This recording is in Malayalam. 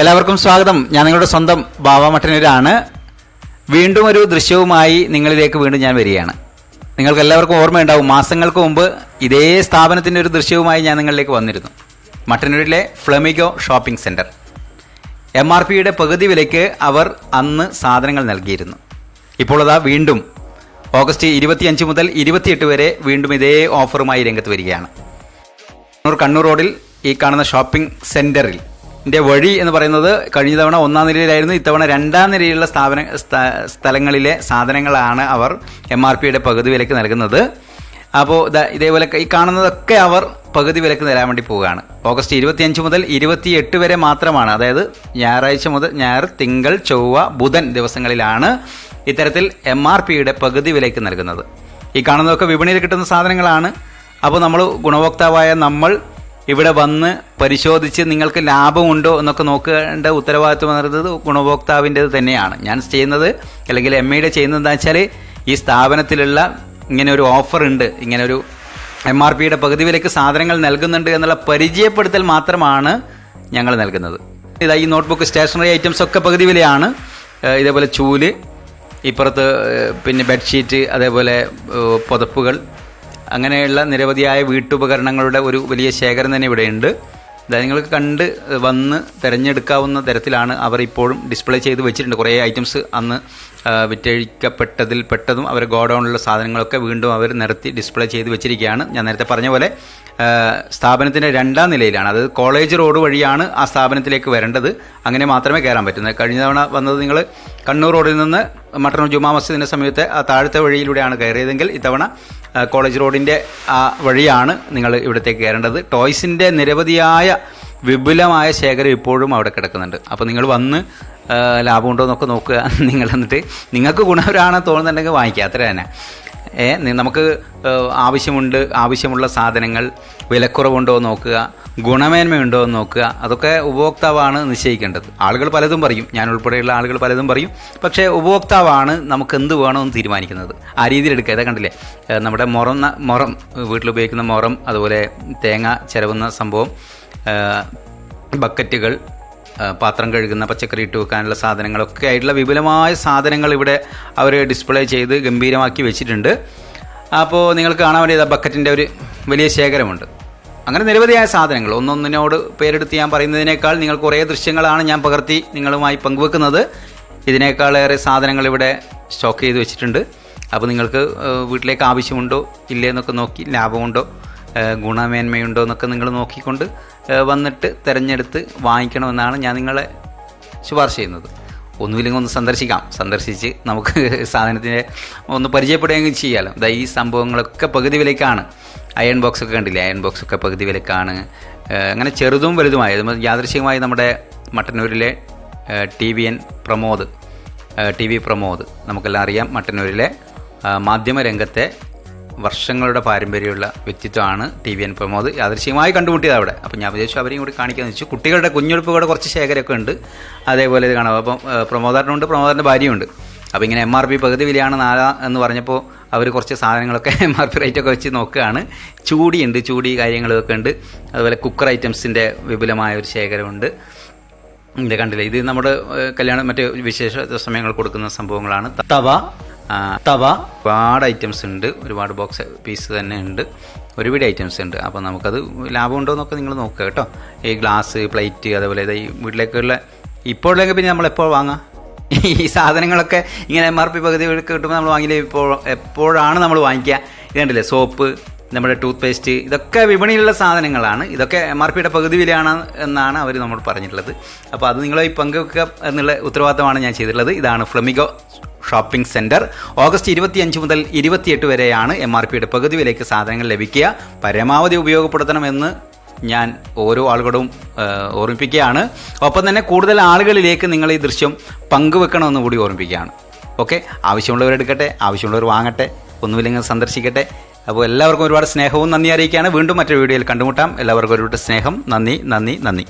എല്ലാവർക്കും സ്വാഗതം. ഞാൻ നിങ്ങളുടെ സ്വന്തം ബാബ മട്ടന്നൂരാണ്. വീണ്ടും ഒരു ദൃശ്യവുമായി നിങ്ങളിലേക്ക് വീണ്ടും ഞാൻ വരികയാണ്. നിങ്ങൾക്ക് എല്ലാവർക്കും ഓർമ്മയുണ്ടാവും മാസങ്ങൾക്ക് മുമ്പ് ഇതേ സ്ഥാപനത്തിന്റെ ഒരു ദൃശ്യവുമായി ഞാൻ നിങ്ങളിലേക്ക് വന്നിരുന്നു. മട്ടന്നൂരിലെ flamingo shopping centre M R പിയുടെ പകുതി വിലയ്ക്ക് അവർ അന്ന് സാധനങ്ങൾ നൽകിയിരുന്നു. ഇപ്പോൾ അതാ വീണ്ടും ഓഗസ്റ്റ് ഇരുപത്തിയഞ്ച് മുതൽ ഇരുപത്തിയെട്ട് വരെ വീണ്ടും ഇതേ ഓഫറുമായി രംഗത്ത് വരികയാണ്. കണ്ണൂർ കണ്ണൂർ റോഡിൽ ഈ കാണുന്ന ഷോപ്പിംഗ് സെന്ററിൽ ന്റെ വഴി എന്ന് പറയുന്നത് കഴിഞ്ഞ തവണ ഒന്നാം നിലയിലായിരുന്നു. ഇത്തവണ രണ്ടാം നിലയിലുള്ള സ്ഥാപന സ്ഥലങ്ങളിലെ സാധനങ്ങളാണ് അവർ എം ആർ പിയുടെ പകുതി വിലക്ക് നൽകുന്നത്. അപ്പോൾ ഇതേപോലെ ഈ കാണുന്നതൊക്കെ അവർ പകുതി വിലക്ക് തരാൻ വേണ്ടി പോവുകയാണ്. ഓഗസ്റ്റ് ഇരുപത്തിയഞ്ച് മുതൽ ഇരുപത്തിയെട്ട് വരെ മാത്രമാണ്. അതായത് ഞായറാഴ്ച മുതൽ ഞായർ തിങ്കൾ ചൊവ്വ ബുധൻ ദിവസങ്ങളിലാണ് ഇത്തരത്തിൽ എം ആർ പിയുടെ പകുതി വിലയ്ക്ക് നൽകുന്നത്. ഈ കാണുന്നതൊക്കെ വിപണിയിൽ കിട്ടുന്ന സാധനങ്ങളാണ്. അപ്പോൾ നമ്മൾ ഗുണഭോക്താവായ നമ്മൾ ഇവിടെ വന്ന് പരിശോധിച്ച് നിങ്ങൾക്ക് ലാഭമുണ്ടോ എന്നൊക്കെ നോക്കേണ്ട ഉത്തരവാദിത്വം എന്നത് ഗുണഭോക്താവിന്റെത് തന്നെയാണ്. ഞാൻ ചെയ്യുന്നത് അല്ലെങ്കിൽ എം ഐയുടെ ചെയ്യുന്നത് എന്താ വെച്ചാൽ ഈ സ്ഥാപനത്തിലുള്ള ഇങ്ങനെ ഒരു ഓഫർ ഉണ്ട്. ഇങ്ങനെ ഒരു എം ആർ പിയുടെ പകുതി വിലയ്ക്ക് സാധനങ്ങൾ നൽകുന്നുണ്ട് എന്നുള്ള പരിചയപ്പെടുത്തൽ മാത്രമാണ് ഞങ്ങൾ നൽകുന്നത്. ഇതാ ഈ നോട്ട്ബുക്ക് സ്റ്റേഷനറി ഐറ്റംസ് ഒക്കെ പകുതി വിലയാണ്. ഇതേപോലെ ചൂൽ ഇപ്പുറത്ത് പിന്നെ ബെഡ്ഷീറ്റ് അതേപോലെ പുതപ്പുകൾ അങ്ങനെയുള്ള നിരവധിയായ വീട്ടുപകരണങ്ങളുടെ ഒരു വലിയ ശേഖരം തന്നെ ഇവിടെയുണ്ട്. നിങ്ങൾക്ക് കണ്ട് വന്ന് തിരഞ്ഞെടുക്കാവുന്ന തരത്തിലാണ് അവർ ഇപ്പോഴും ഡിസ്പ്ലേ ചെയ്ത് വെച്ചിട്ടുണ്ട്. കുറേ ഐറ്റംസ് അന്ന് വിറ്റഴിക്കപ്പെട്ടതിൽ പെട്ടതും അവർ ഗോഡൗണിലുള്ള സാധനങ്ങളൊക്കെ വീണ്ടും അവർ നിരത്തി ഡിസ്പ്ലേ ചെയ്ത് വെച്ചിരിക്കുകയാണ്. ഞാൻ നേരത്തെ പറഞ്ഞ പോലെ സ്ഥാപനത്തിന്റെ രണ്ടാം നിലയിലാണ്. അത് കോളേജ് റോഡ് വഴിയാണ് ആ സ്ഥാപനത്തിലേക്ക് വരേണ്ടത്. അങ്ങനെ മാത്രമേ കയറാൻ പറ്റുന്നത്. കഴിഞ്ഞ തവണ വന്നത് നിങ്ങൾ കണ്ണൂർ റോഡിൽ നിന്ന് മട്ടന്നൂർ ജുമാ മസ്ജിദിന്റെ സമയത്തെ ആ താഴത്തെ വഴിയിലൂടെയാണ് കയറിയതെങ്കിൽ ഇത്തവണ കോളേജ് റോഡിന്റെ ആ വഴിയാണ് നിങ്ങൾ ഇവിടത്തേക്ക് കയറേണ്ടത്. ടോയ്സിന്റെ നിരവധിയായ വിപുലമായ ശേഖരം ഇപ്പോഴും അവിടെ കിടക്കുന്നുണ്ട്. അപ്പോൾ നിങ്ങൾ വന്ന് ലാഭമുണ്ടോ എന്നൊക്കെ നോക്കുക. നിങ്ങൾ എന്നിട്ട് നിങ്ങൾക്ക് ഗുണകരമാണെന്ന് തോന്നുന്നുണ്ടെങ്കിൽ വാങ്ങിക്കുക. അത്ര തന്നെ നമുക്ക് ആവശ്യമുണ്ട് ആവശ്യമുള്ള സാധനങ്ങൾ വിലക്കുറവുണ്ടോ എന്ന് നോക്കുക ഗുണമേന്മയുണ്ടോ എന്ന് നോക്കുക അതൊക്കെ ഉപഭോക്താവാണ് നിശ്ചയിക്കേണ്ടത്. ആളുകൾ പലതും പറയും ഞാൻ ഉൾപ്പെടെയുള്ള ആളുകൾ പലതും പറയും പക്ഷേ ഉപഭോക്താവാണ് നമുക്ക് എന്ത് എന്ന് തീരുമാനിക്കുന്നത്. ആ രീതിയിൽ എടുക്കുക. ഇതാ കണ്ടില്ലേ? നമ്മുടെ മുറം മുറം വീട്ടിൽ ഉപയോഗിക്കുന്ന മുറം അതുപോലെ തേങ്ങ ചിരവുന്ന സംഭവം ബക്കറ്റുകൾ പാത്രം കഴുകുന്ന പച്ചക്കറി ഇട്ട് വെക്കാനുള്ള സാധനങ്ങളൊക്കെ ആയിട്ടുള്ള വിപുലമായ സാധനങ്ങൾ ഇവിടെ അവർ ഡിസ്പ്ലേ ചെയ്ത് ഗംഭീരമാക്കി വെച്ചിട്ടുണ്ട്. അപ്പോൾ നിങ്ങൾക്ക് കാണാൻ വേണ്ടി ബക്കറ്റിന്റെ ഒരു വലിയ ശേഖരമുണ്ട്. അങ്ങനെ നിരവധിയായ സാധനങ്ങൾ. ഒന്നൊന്നിനോട് പേരെടുത്ത് ഞാൻ പറയുന്നതിനേക്കാൾ നിങ്ങൾ കുറേ ദൃശ്യങ്ങളാണ് ഞാൻ പകർത്തി നിങ്ങളുമായി പങ്കുവെക്കുന്നത്. ഇതിനേക്കാളേറെ സാധനങ്ങൾ ഇവിടെ സ്റ്റോക്ക് ചെയ്ത് വെച്ചിട്ടുണ്ട്. അപ്പോൾ നിങ്ങൾക്ക് വീട്ടിലേക്ക് ആവശ്യമുണ്ടോ ഇല്ലേ എന്നൊക്കെ നോക്കി ലാഭമുണ്ടോ ഗുണമേന്മയുണ്ടോ എന്നൊക്കെ നിങ്ങൾ നോക്കിക്കൊണ്ട് വന്നിട്ട് തിരഞ്ഞെടുത്ത് വാങ്ങിക്കണമെന്നാണ് ഞാൻ നിങ്ങളെ ശുപാർശ ചെയ്യുന്നത്. ഒന്നുമില്ലെങ്കിൽ ഒന്ന് സന്ദർശിക്കാം. സന്ദർശിച്ച് നമുക്ക് സാധനത്തിനെ ഒന്ന് പരിചയപ്പെടുകയെങ്കിലും ചെയ്യാമല്ലോ ഇതാ ഈ സംഭവങ്ങളൊക്കെ പകുതി വിലയ്ക്കാണ്. അയൺ ബോക്സ് ഒക്കെ കണ്ടില്ലേ? അയൺ ബോക്സ് ഒക്കെ പകുതി വിലക്കാണ് അങ്ങനെ ചെറുതും വലുതുമായ യാദൃശികമായി നമ്മുടെ മട്ടന്നൂരിലെ T V N Pramod T V Pramod. നമുക്കെല്ലാം അറിയാം മട്ടന്നൂരിലെ മാധ്യമരംഗത്തെ വർഷങ്ങളുടെ പാരമ്പര്യമുള്ള വ്യക്തിത്വമാണ് ടി വി എൻ പ്രമോദ്. യാദൃശ്യമായി കണ്ടുമുട്ടിയത് അവിടെ. അപ്പം ഞാൻ വിചാരിച്ചു അവരെയും കൂടി കാണിക്കാമെന്ന് വെച്ചു. കുട്ടികളുടെ കുഞ്ഞുടുപ്പുകളുടെ കുറച്ച് ശേഖരമൊക്കെ ഉണ്ട്. അതേപോലെ ഇത് കാണാം. അപ്പം പ്രമോദാറിനുണ്ട് പ്രമോദാറിന്റെ ഭാര്യയുണ്ട്. അപ്പോൾ ഇങ്ങനെ എം ആർ പി പകുതി വിലയാണ് നാലാ എന്ന് പറഞ്ഞപ്പോൾ അവർ കുറച്ച് സാധനങ്ങളൊക്കെ എം ആർ പി റേറ്റൊക്കെ വെച്ച് നോക്കുകയാണ്. ചൂടിയുണ്ട് ചൂടി കാര്യങ്ങളൊക്കെ ഉണ്ട്. അതുപോലെ കുക്കർ ഐറ്റംസിന്റെ വിപുലമായ ഒരു ശേഖരമുണ്ട്. ഇത് കണ്ടില്ല? ഇത് നമ്മുടെ കല്യാണം മറ്റ് വിശേഷ സമയങ്ങൾ കൊടുക്കുന്ന സംഭവങ്ങളാണ്. തവ തവ ഒരുപാട് ഐറ്റംസ് ഉണ്ട്. ഒരുപാട് ബോക്സ് പീസ് തന്നെ ഉണ്ട്. ഒരുപാട് ഐറ്റംസ് ഉണ്ട്. അപ്പോൾ നമുക്കത് ലാഭമുണ്ടോ എന്നൊക്കെ നിങ്ങൾ നോക്കുക കേട്ടോ. ഈ ഗ്ലാസ് പ്ലേറ്റ് അതേപോലെ ഈ വീട്ടിലേക്കുള്ള ഇപ്പോഴൊക്കെ പിന്നെ നമ്മൾ നമ്മളെപ്പോൾ വാങ്ങാം? ഈ സാധനങ്ങളൊക്കെ ഇങ്ങനെ എം ആർ പി പകുതി കിട്ടുമ്പോൾ നമ്മൾ വാങ്ങിയില്ലേ ഇപ്പോൾ എപ്പോഴാണ് നമ്മൾ വാങ്ങിക്കുക? ഇതുണ്ടല്ലേ സോപ്പ് നമ്മുടെ ടൂത്ത് പേസ്റ്റ് ഇതൊക്കെ വിപണിയിലുള്ള സാധനങ്ങളാണ്. ഇതൊക്കെ എം ആർ പിയുടെ പകുതി വിലയാണ് എന്നാണ് അവർ നമ്മോട് പറഞ്ഞിട്ടുള്ളത്. അപ്പോൾ അത് നിങ്ങളെ ഈ പങ്കുവെക്കുക എന്നുള്ള ഉത്തരവാദിത്തമാണ് ഞാൻ ചെയ്തിട്ടുള്ളത്. ഇതാണ് ഫ്ലമിഗോ ഷോപ്പിംഗ് സെന്റർ ഓഗസ്റ്റ് ഇരുപത്തിയഞ്ച് മുതൽ ഇരുപത്തിയെട്ട് വരെയാണ് എം ആർ പിയുടെ പകുതി വിലയ്ക്ക് സാധനങ്ങൾ ലഭിക്കുക. പരമാവധി ഉപയോഗപ്പെടുത്തണമെന്ന് ഞാൻ ഓരോ ആളുകളും ഓർമ്മിപ്പിക്കുകയാണ്. ഒപ്പം തന്നെ കൂടുതൽ ആളുകളിലേക്ക് നിങ്ങൾ ഈ ദൃശ്യം പങ്കുവെക്കണമെന്ന് കൂടി ഓർമ്മിപ്പിക്കുകയാണ്. ഓക്കെ? ആവശ്യമുള്ളവർ എടുക്കട്ടെ ആവശ്യമുള്ളവർ വാങ്ങട്ടെ ഒന്നുമില്ലെങ്കിൽ സന്ദർശിക്കട്ടെ. അപ്പോൾ എല്ലാവർക്കും ഒരുപാട് സ്നേഹവും നന്ദി അറിയിക്കുകയാണ്. വീണ്ടും മറ്റൊരു വീഡിയോയിൽ കണ്ടുമുട്ടാം. എല്ലാവർക്കും ഒരുപാട് സ്നേഹം. നന്ദി നന്ദി നന്ദി.